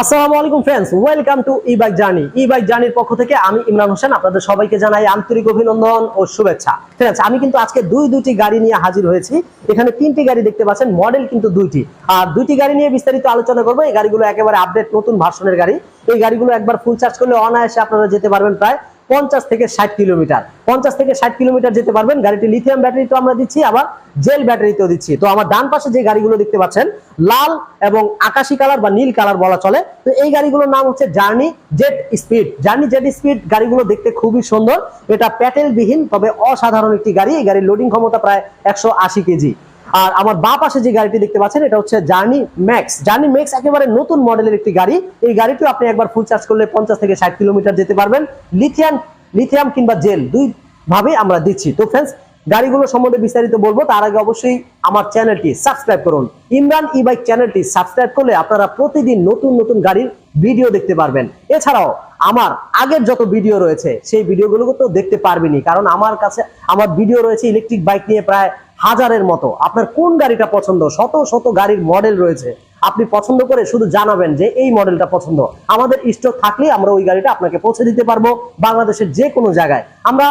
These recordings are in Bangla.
আসসালামু আলাইকুম friends welcome to E bike journey E bike জার্নির পক্ষ থেকে আমি ইমরান হোসেন, আপনাদের সবাইকে জানাই আন্তরিক অভিনন্দন ও শুভেচ্ছা। ফ্রেন্ডস আমি কিন্তু আজকে দুই দুটি গাড়ি নিয়ে হাজির হয়েছি। এখানে তিনটি গাড়ি দেখতে পাচ্ছেন মডেল কিন্তু দুইটি। আর দুইটি গাড়ি নিয়ে বিস্তারিত আলোচনা করব। এই গাড়িগুলো একেবারে আপডেট নতুন ভার্সনের গাড়ি। এই গাড়িগুলো একবার ফুল চার্জ করলে অনায়াসে আপনারা যেতে পারবেন প্রায় পঞ্চাশ থেকে ষাট কিলোমিটার। পঞ্চাশ থেকে ষাট কিলোমিটার যেতে পারবেন। গাড়িটি লিথিয়াম ব্যাটারি তো আমরা দিচ্ছি, আবার জেল ব্যাটারিতেও দিচ্ছি। তো আমার ডান পাশে যে গাড়িগুলো দেখতে পাচ্ছেন, লাল এবং আকাশি কালার বা নীল কালার বলা চলে। তো এই গাড়িগুলোর নাম হচ্ছে journey jet speed journey jet speed গাড়িগুলো দেখতে খুবই সুন্দর। এটা প্যাটেল বিহীন, তবে অসাধারণ একটি গাড়ি। এই গাড়ির লোডিং ক্ষমতা প্রায় একশো আশি কেজি। আর আমার বা পাশে যে গাড়িটি দেখতে পাচ্ছেন, এটা হচ্ছে জার্নি ম্যাক্স জার্নি ম্যাক্স একেবারে নতুন মডেলের একটি গাড়ি। এই গাড়িটিও আপনি একবার ফুল চার্জ করলে পঞ্চাশ থেকে ষাট কিলোমিটার যেতে পারবেন। লিথিয়াম লিথিয়াম কিংবা জেল দুই ভাবে আমরা দিচ্ছি। তো ফ্রেন্ডস গাড়িগুলো সম্বন্ধে বিস্তারিত বলব। তার আগে অবশ্যই আমার চ্যানেলটি সাবস্ক্রাইব করুন। ইমরান ই বাইক চ্যানেলটি সাবস্ক্রাইব করলে আপনারা প্রতিদিন নতুন নতুন গাড়ির ভিডিও দেখতে পারবেন। এছাড়াও আমার আগের যত ভিডিও রয়েছে, সেই ভিডিওগুলো তো দেখতে পারবেনি কারণ আমার কাছে, আমার ভিডিও রয়েছে ইলেকট্রিক বাইক নিয়ে প্রায় হাজারের মতো। আপনার কোন গাড়িটা পছন্দ? শত শত গাড়ির মডেল রয়েছে। আপনি পছন্দ করে শুধু জানাবেন যে এই মডেলটা পছন্দ। আমাদের স্টক থাকলে আমরা ওই গাড়িটা আপনাকে পৌঁছে দিতে পারব বাংলাদেশের যে কোনো জায়গায়। আমরা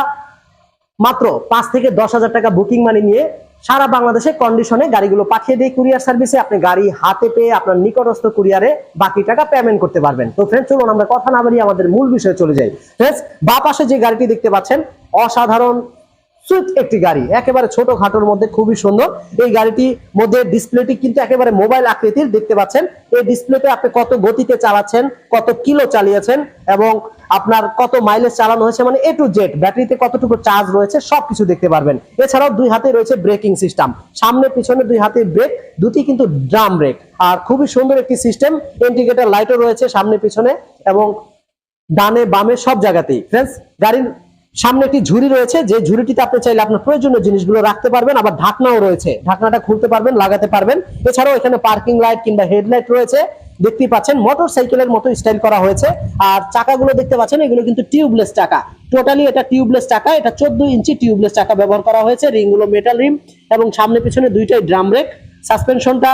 মাত্র পাঁচ থেকে দশ হাজার টাকা বুকিং মানি নিয়ে সারা বাংলাদেশে কন্ডিশনে গাড়িগুলো পাঠিয়ে দিয়ে কুরিয়ার সার্ভিসে আপনি গাড়ি হাতে পেয়ে আপনার নিকটস্থ কুরিয়ারে বাকি টাকা পেমেন্ট করতে পারবেন। তো ফ্রেন্ড চলুন আমরা কথা না বাড়িয়ে আমাদের মূল বিষয়ে চলে যাই। ফ্রেন্ডস বা পাশে যে গাড়িটি দেখতে পাচ্ছেন, অসাধারণ সুইট একটি গাড়ি। একেবারে ছোট খাটোর মধ্যে খুবই সুন্দর। এই গাড়িটির মধ্যে ডিসপ্লেটি কিন্তু একেবারে মোবাইল আকৃতির, দেখতে পাচ্ছেন। এই ডিসপ্লেতে আপনি কত গতিতে চালাচ্ছেন, কত কিলো চালিয়েছেন এবং আপনার কত মাইলেজ চালানো হয়েছে মানে এ টু জেড ব্যাটারিতে কতটুকু চার্জ রয়েছে, সবকিছু দেখতে পারবেন। এছাড়াও দুই হাতে রয়েছে ব্রেকিং সিস্টেম সামনে পিছনে দুই হাতে ব্রেক দুটি কিন্তু ড্রাম ব্রেক আর খুবই সুন্দর একটি সিস্টেম ইন্ডিকেটর লাইটও রয়েছে সামনে পিছনে এবং ডানে বামে সব জায়গাতেই। ফ্রেন্ডস গাড়ির সামনে একটি ঝুড়ি রয়েছে, যে ঝুড়িটিতে আপনি চাইলে আপনার প্রয়োজনীয় জিনিসগুলো রাখতে পারবেন, আবার ঢাকনাও রয়েছে, ঢাকনাটা খুলতে পারবেন, লাগাতে পারবেন। এছাড়াও এখানে পার্কিং লাইট কিংবা হেডলাইট রয়েছে, দেখতেই পাচ্ছেন মোটর সাইকেলের মতো স্টাইল করা হয়েছে। আর চাকাগুলো দেখতে পাচ্ছেন, এগুলো কিন্তু টিউবলেস চাকা। টোটালি এটা টিউবলেস চাকা, এটা চোদ্দ ইঞ্চি টিউবলেস চাকা ব্যবহার করা হয়েছে রিংগুলো মেটাল রিম এবং সামনে পিছনে দুইটাই ড্রাম ব্রেক সাসপেনশনটা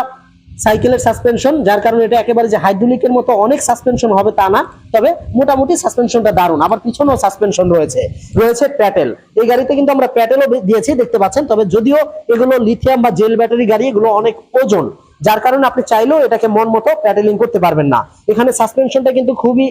সাইকেলের সাসপেনশন যার কারণে এটা একেবারে যে হাইড্রোলিকের মতো অনেক সাসপেনশন হবে তা না, তবে মোটামুটি সাসপেনশনটা দারুণ। আবার পিছনেও সাসপেনশন রয়েছে রয়েছে প্যাটেল এই গাড়িতে কিন্তু আমরা প্যাটেলও দিয়েছি, দেখতে পাচ্ছেন, তবে যদিও এগুলো লিথিয়াম বা জেল ব্যাটারি গাড়ি, এগুলো অনেক ওজন, যার কারণে আপনি চাইলেও এটাকে মন মতো প্যাটেলিং করতে পারবেন না। এখানে সাসপেনশনটা কিন্তু খুবই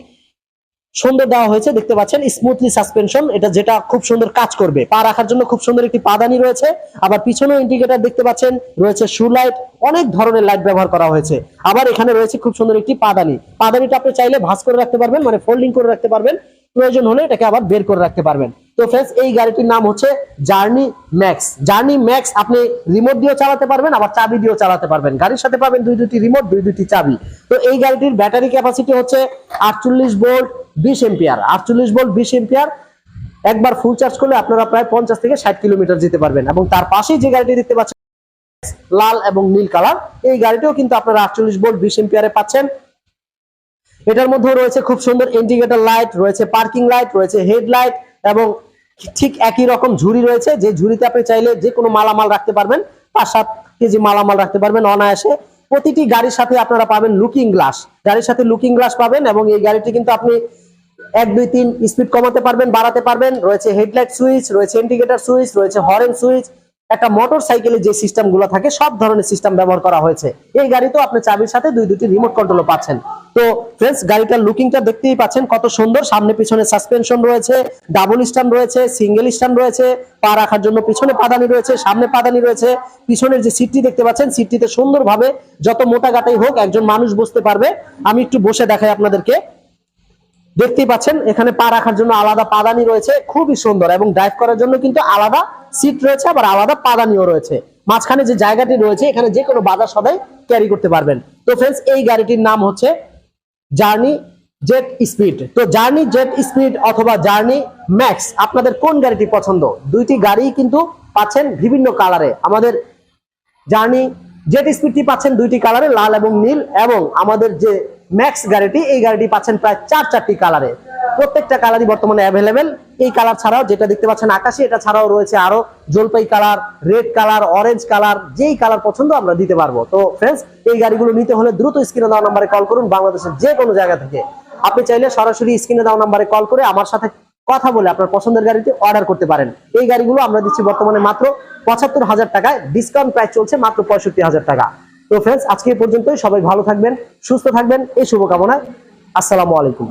সুন্দর দেওয়া হয়েছে, দেখতে পাচ্ছেন স্মুথলি সাসপেনশন এটা যেটা খুব সুন্দর কাজ করবে। পা রাখার জন্য খুব সুন্দর একটি পাদানি রয়েছে, আবার পিছনেও ইন্ডিকেটার দেখতে পাচ্ছেন, রয়েছে শু লাইট অনেক ধরনের লাইট ব্যবহার করা হয়েছে। আবার এখানে রয়েছে খুব সুন্দর একটি পাদানি। পাদানিটা আপনি চাইলে ভাঁজ করে রাখতে পারবেন মানে ফোল্ডিং করে রাখতে পারবেন, প্রয়োজন হলে এটাকে আবার বের করে রাখতে পারবেন। তো ফ্রেন্ডস এই গাড়িটির নাম হচ্ছে জার্নি ম্যাক্স জার্নি ম্যাক্স আপনি রিমোট দিয়েও চালাতে পারবেন, আবার চাবি দিয়েও চালাতে পারবেন। গাড়ির সাথে পাবেন দুই দুটি রিমোট দুই দুটি চাবি। তো এই গাড়িটির ব্যাটারি ক্যাপাসিটি হচ্ছে আটচল্লিশ ভোল্ট বিশ এম্পিয়ার আটচল্লিশ ভোল্ট বিশ এম্পিয়ার একবার ফুল চার্জ করলে আপনারা প্রায় পঞ্চাশ থেকে ষাট কিলোমিটার যেতে পারবেন। এবং তার পাশেই যে গাড়িটি দেখতে পাচ্ছেন, লাল এবং নীল কালার এই গাড়িটিও কিন্তু আপনারা আটচল্লিশ ভোল্ট বিশ এম্পিয়ারে পাচ্ছেন। এটার মধ্যেও রয়েছে খুব সুন্দর ইন্ডিকেটর লাইট রয়েছে পার্কিং লাইট রয়েছে হেডলাইট এবং ঠিক একই রকম ঝুড়ি রয়েছে। যে ঝুড়িতে আপনি চাইলে যে কোনো মালামাল রাখতে পারবেন, পাঁচ সাত কেজি মালামাল রাখতে পারবেন অনায়াসে। প্রতিটি গাড়ির সাথে আপনারা পাবেন লুকিং গ্লাস গাড়ির সাথে লুকিং গ্লাস পাবেন এবং এই গাড়িটি কিন্তু আপনি এক, দুই, তিন স্পিড কমাতে পারবেন, বাড়াতে পারবেন। রয়েছে হেডলাইট সুইচ রয়েছে ইন্ডিকেটার সুইচ রয়েছে হরেন সুইচ একটা মোটর সাইকেলে যে সিস্টেমগুলো থাকে, সব ধরনের সিস্টেম ব্যবহার করা হয়েছে। এই গাড়িতেও আপনি চাবির সাথে দুই দুটি রিমোট কন্ট্রোলও পাচ্ছেন। তো ফ্রেন্ডস গাড়িটার লুকিংটা দেখতেই পাচ্ছেন, কত সুন্দর। সামনে পিছনে সাসপেনশন রয়েছে ডাবল স্ট্যান্ড রয়েছে সিঙ্গেল স্ট্যান্ড রয়েছে, পা রাখার জন্য পিছনে পাদানি রয়েছে, সামনে পাদানি রয়েছে। পিছনের যে সিটটি দেখতে পাচ্ছেন সিটটিতে সুন্দরভাবে যত মোটা গাটাই হোক একজন মানুষ বসতে পারবে। আমি একটু বসে দেখাই আপনাদেরকে। দেখতেই পাচ্ছেন, এখানে পা রাখার জন্য আলাদা পাদানি রয়েছে, খুবই সুন্দর এবং ড্রাইভ করার জন্য কিন্তু আলাদা সিট রয়েছে, আবার আলাদা পাদানিও রয়েছে। মাঝখানে যে জায়গাটি রয়েছে, এখানে যে কোনো বাধা সদাই ক্যারি করতে পারবেন। তো ফ্রেন্ডস এই গাড়িটির নাম হচ্ছে জার্নি জেট স্পিড তো জার্নি জেট স্পিড অথবা জার্নি ম্যাক্স আপনাদের কোন গাড়িটি পছন্দ? দুইটি গাড়ি কিন্তু পাচ্ছেন বিভিন্ন কালারে আমাদের জার্নি জেট স্পিডটি পাচ্ছেন দুইটি কালারে লাল এবং নীল, এবং আমাদের যে ম্যাক্স গাড়িটি, এই গাড়িটি পাচ্ছেন প্রায় চার চারটি কালারে প্রত্যেকটা কালারই বর্তমানে অ্যাভেলেবেল এই কালার ছাড়াও যেটা দেখতে পাচ্ছেন আকাশে, এটা ছাড়াও রয়েছে আরও জলপাই colour red colour orange colour যেই কালার পছন্দ আমরা দিতে পারব। তো ফ্রেন্ডস এই গাড়িগুলো নিতে হলে দ্রুত স্ক্রিনে দেওয়া নাম্বারে কল করুন বাংলাদেশের যে কোনো জায়গা থেকে। আপনি চাইলে সরাসরি স্ক্রিনে দেওয়া নাম্বারে কল করে আমার সাথে কথা বলে আপনার পছন্দের গাড়িটি অর্ডার করতে পারেন। এই গাড়িগুলো আমরা দিচ্ছি বর্তমানে মাত্র পঁচাত্তর হাজার টাকায় ডিসকাউন্ট প্রাইস চলছে মাত্র পঁয়ষট্টি হাজার টাকা। তো ফ্রেন্ডস আজকে পর্যন্তই। সবাই ভালো থাকবেন, সুস্থ থাকবেন। এই শুভকামনায় আসসালামু আলাইকুম।